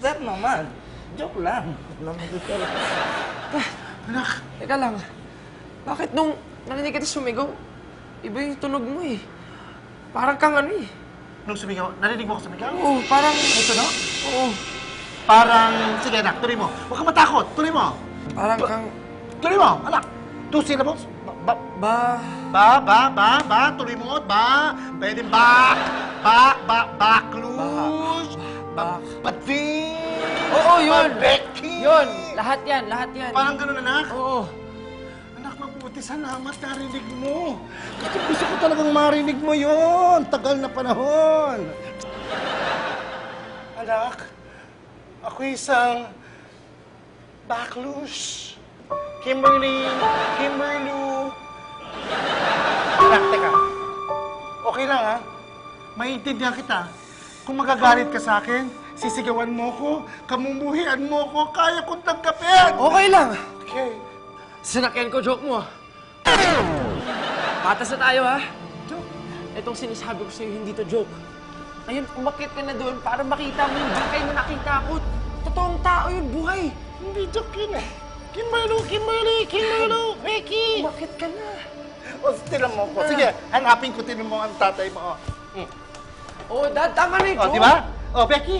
Sir naman, joke lang. Naman ko, sir. Anak, Teka lang. Bakit nung narinig kita sumigaw, iba yung tunog mo eh. Parang kang ano eh. nung sumigaw, narinig mo ako sumigaw? Oo, parang... Ito, no? Oo. Parang, sige anak, tuloy mo. Huwag ka matakot, tuloy mo. Parang kang... Tuloy mo, anak. Two syllables. Ba, ba, Ba... ba, ba, ba, ba, tuloy mo, ba, pwede ba, ba, ba, baklus, yun! Becky. Yun! Lahat yan, lahat yan. Parang ganun, anak. Oo. Anak, mabuti. Salamat narinig mo. Kasi gusto ko talagang marinig mo yon. Tagal na panahon. Anak, ako isang baklus. Kimberly, Kimberly. Anak, teka. Okay lang, ha? Maintindihan kita. Kung magagalit ka sa akin, sisigawan mo ko, kamumuhian mo ko, kaya kong tanggapin. Okay lang. Okay. Sinakyan ko, joke mo. Patas na tayo, ha? Joke. Itong sinasabi ko sa'yo, hindi to joke. Ngayon, umakit ka na doon para makita mo yung bangkay na nakita ko. Totoong tao yun, buhay. Hindi joke yun eh. Kimberly, Kimberly, Kimberly, Becky! Umakit ka na. O, tinan mo ko. Sige, hanapin ko, tinan mo ang tatay mo. Oh. Oh, dad, tama na yung O, joke. di ba? O, Becky,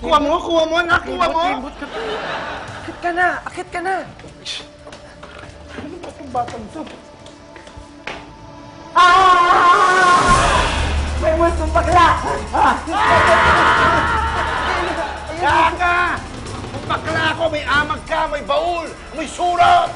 kuha mo, kuha mo, anak, kuha mo. Kimbot ka pa. Akit ka na, akit ka na. Ano ba itong batang to? May multong bakla! Kaka! Kung bakla ako, may amag ka, may baul, may surat!